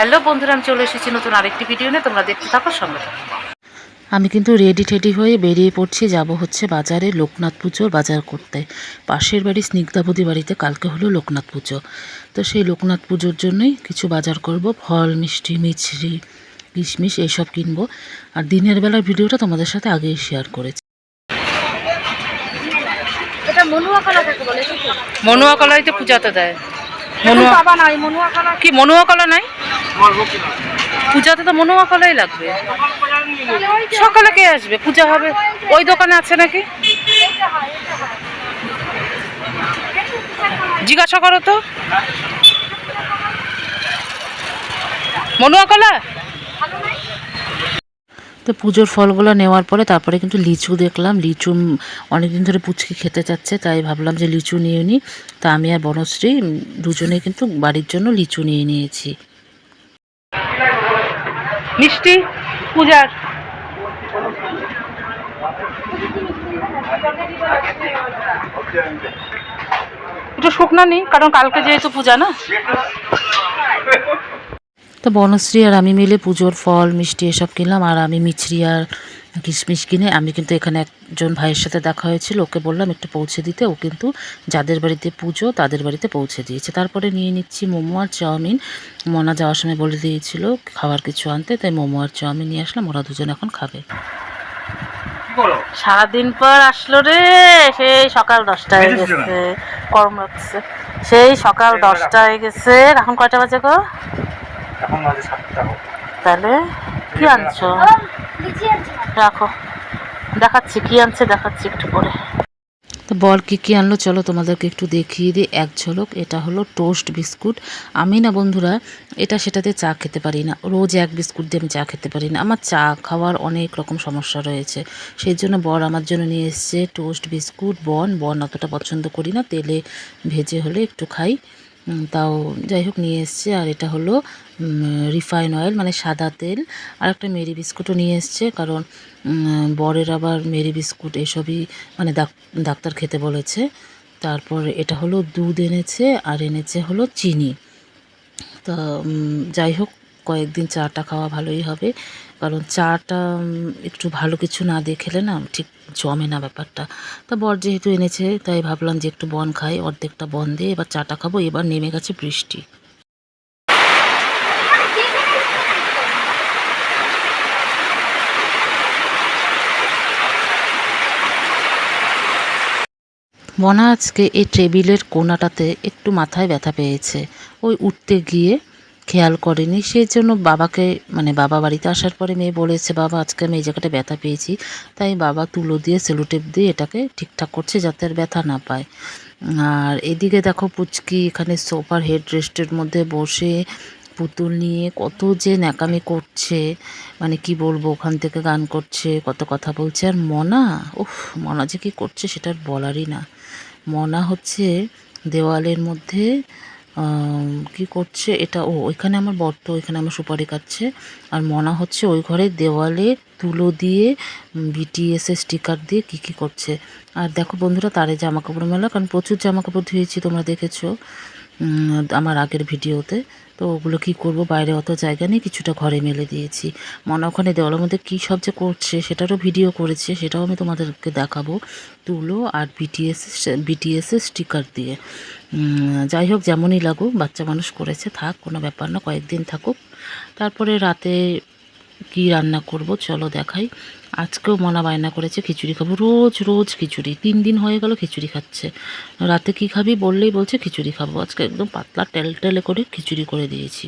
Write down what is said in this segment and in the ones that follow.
Hello বন্ধুরা আমি চলে এসেছি নতুন আরেকটি ভিডিও নিয়ে। তোমরা দেখতে থাকো সঙ্গে থাকো। আমি কিন্তু রেডি টেডি হয়ে বেরিয়ে পড়ছি। যাব হচ্ছে বাজারে লোকনাথ পুজোর বাজার করতে। পাশের বাড়ি স্নিগ্ধাবতী বাড়িতে কালকে হলো লোকনাথ পুজো। তো সেই লোকনাথ পুজোর জন্যই কিছু বাজার করব। ফল মিষ্টি মিছরি কিশমিশ এইসব কিনবো। আর দিনের বেলার ভিডিওটা তোমাদের সাথে আগেই শেয়ার করেছি। এটা মনুয়া কলা থেকে বলে? ঠিক আছে? মনুয়া কলাই তো পূজাতে দেয়। মনুয়া বাবা নাই মনুয়া কলা কি মনুয়া কলা নাই? পূজাতে তো মনুয়া কলাই লাগবে। সকালে কে আসবে? পূজা হবে? ওই দোকানে আছে নাকি? জিজ্ঞাসা করো তো। মনুয়া কলা? তো পুজোর ফলগুলো নেওয়ার পরে তারপরে কিন্তু লিচু দেখলাম। লিচু অনেকদিন ধরে পুচকি খেতে চাচ্ছে, তাই ভাবলাম যে লিচু নিয়ে নিই তা আমি আর বনশ্রী দুজনে কিন্তু বাড়ির জন্য লিচু নিয়ে নিয়েছি। মিষ্টি পূজার। একটু শুকনা নেই কারণ কালকে যেহেতু পূজা না। তো বনশ্রী আর আমি মিলে পুজোর ফল, মিষ্টি এসব কিনলাম, আর আমি মিছরি আর কিশমিশ কিনে আমি কিন্তু এখানে একজন ভাইয়ের সাথে দেখা হয়েছিল ওকে বললাম একটু পৌঁছে দিতে। ও কিন্তু যাদের বাড়িতে পুজো তাদের বাড়িতে পৌঁছে দিয়েছে। তারপরে নিয়ে নিচ্ছি মোমো আর চাউমিন। মনা যাওয়ার সময় বলে দিয়েছিল খাবার কিছু আনতে তাই মোমো আর চাউমিন নিয়ে আসলাম। ওরা দুজন এখন খাবে। সারাদিন পর আসলো রে সেই সকাল দশটায় গেছে কর্ম রাখছে সেই সকাল দশটায় গেছে। এখন কয়টা বাজে গো? এখন সাতটা। তাহলে কি আনছো। রাখো। দেখাচ্ছি, কি আনছে দেখাচ্ছি একটু পরে। তো বল, কী কী আনলো? চলো তোমাদেরকে একটু দেখিয়ে দিই। এক ঝলক, এটা হলো টোস্ট বিস্কুট। আমি না বন্ধুরা, এটা সেটাতে চা খেতে পারি না। রোজ এক বিস্কুট দিয়ে আমি চা খেতে পারি না। আমার চা খাওয়ার অনেক রকম সমস্যা রয়েছে। সেই জন্য বর আমার জন্য নিয়ে এসছে টোস্ট বিস্কুট। বন বন অতটা পছন্দ করি না। তেলে ভেজে হলে একটু খাই। তাও যাই হোক নিয়ে এসছে। আর এটা হলো রিফাইন অয়েল মানে সাদা তেল। আর একটা মেরি বিস্কুটও নিয়ে এসছে, কারণ বরের আবার মেরি বিস্কুট এসবই মানে ডাক- ডাক্তার খেতে বলেছে। তারপর এটা হলো দুধ এনেছে, আর এনেছে হলো চিনি। তা যাই হোক, কয়েকদিন চাটা খাওয়া ভালোই হবে। কারণ চাটা একটু ভালো কিছু না দিয়ে খেলে না ঠিক জমে না ব্যাপারটা। তা বর যেহেতু এনেছে, তাই ভাবলাম যে একটু বন খাই, অর্ধেকটা বন দিয়ে এবার চাটা খাব, এবার নেমে গেছে বৃষ্টি। মনা আজকে এই টেবিলের কোনাটাতে একটু মাথায় ব্যথা পেয়েছে। ওই উঠতে গিয়ে খেয়াল করেনি। সেই জন্য বাবাকে মানে বাবা বাড়িতে আসার পরে মেয়ে বলেছে, বাবা, আজকে আমি এই জায়গাটা ব্যথা পেয়েছি। তাই বাবা তুলো দিয়ে, সেলোটেপ দিয়ে এটাকে ঠিকঠাক করছে যাতে আর ব্যথা না পায়। আর এদিকে দেখো পুচকি এখানে সোফার হেড রেস্টের মধ্যে বসে পুতুল নিয়ে কত যে ন্যাকামি করছে মানে কি বলব, ওখান থেকে গান করছে, কত কথা বলছে। আর মনা, উফ, মনা যে কী করছে সেটা আর বলারই না। মনা হচ্ছে দেওয়ালের মধ্যে কি করছে? এটা, ও, ওইখানে আমার বর্ত ওইখানে আমার সুপারি কাটছে। আর মনা হচ্ছে ওই ঘরের দেওয়ালে তুলো দিয়ে বিটিএস এর স্টিকার দিয়ে কি কি করছে। আর দেখো বন্ধুরা, তারে জামা কাপড় মেলা, কারণ প্রচুর জামা কাপড় ধুয়েছি, তোমরা দেখেছ। আমার আগের ভিডিওতে। তো ওগুলো কি করব? বাইরে অত জায়গা নেই, কিছুটা ঘরে মেলে দিয়েছি। মনে ওখানে দেওয়ালের মধ্যে কী সব যে করছে, সেটারও ভিডিও করেছে, সেটাও আমি তোমাদেরকে দেখাবো। তুলো আর বিটিএস বিটিএস স্টিকার দিয়ে। যাই হোক, যেমনই লাগুক, বাচ্চা মানুষ করেছে, থাক, কোনো ব্যাপার না, কয়েকদিন থাকুক। তারপরে রাতে কি রান্না করব, চলো দেখাই। আজকেও মনা বায়না করেছে খিচুড়ি খাব। রোজ রোজ খিচুড়ি। তিন দিন হয়ে গেল খিচুড়ি খাচ্ছে। রাতে কি খাবি বললেই বলছে খিচুড়ি খাব। আজকে একদম পাতলা টেল টেলে করে খিচুড়ি করে দিয়েছি।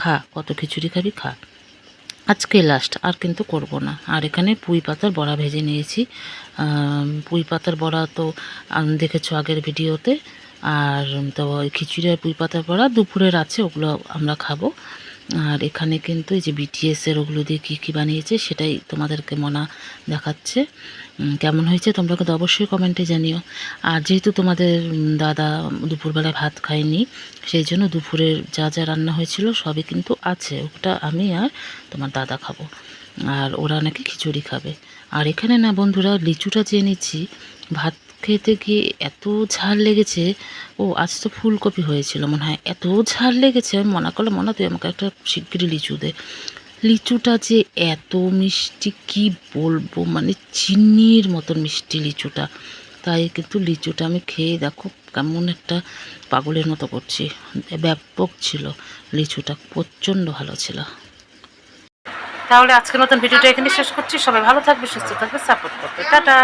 খা, কত খিচুড়ি খাবি, খা। আজকে লাস্ট আর কিন্তু করব না। আর এখানে পুঁই পাতার বড়া ভেজে নিয়েছি। পুঁই পাতার বড়া তো দেখেছ আগের ভিডিওতে। আর তো খিচুড়ি আর পুঁই পাতার বড়া দুপুরের আছে, ওগুলো আমরা খাব। আর এখানে কিন্তু এই যে বিটিএস এর ওগুলো দিয়ে কী কী বানিয়েছে সেটাই তোমাদেরকে মনা দেখাচ্ছে। কেমন হয়েছে তোমরা কিন্তু অবশ্যই কমেন্টে জানিও। আর যেহেতু তোমাদের দাদা দুপুরবেলায় ভাত খায়নি, সেই জন্য দুপুরের যা যা রান্না হয়েছিল সবই কিন্তু আছে। ওটা আমি আর তোমার দাদা খাব। আর ওরা নাকি খিচুড়ি খাবে। আর এখানে না বন্ধুরা লিচুটা চেয়ে নিচ্ছি ভাত খেতে গিয়ে এত ঝাল লেগেছে। ও, আজ তো ফুলকপি হয়েছিল মনে হয়। এত ঝাল লেগেছে, আমি মনে করলাম, মনে তুই আমাকে একটা শিগগিরই লিচু দে। লিচুটা যে এত মিষ্টি, কি বলব? মানে চিনির মতন মিষ্টি লিচুটা। তাই কিন্তু লিচুটা আমি খেয়ে দেখো কেমন একটা পাগলের মতো করছি। ব্যাপক ছিল। লিচুটা প্রচণ্ড ভালো ছিল। তাহলে আজকের মতন ভিডিওটা এখানে শেষ করছি। সবাই ভালো থাকবে, সুস্থ থাকবে সাপোর্ট করবে। টাটা!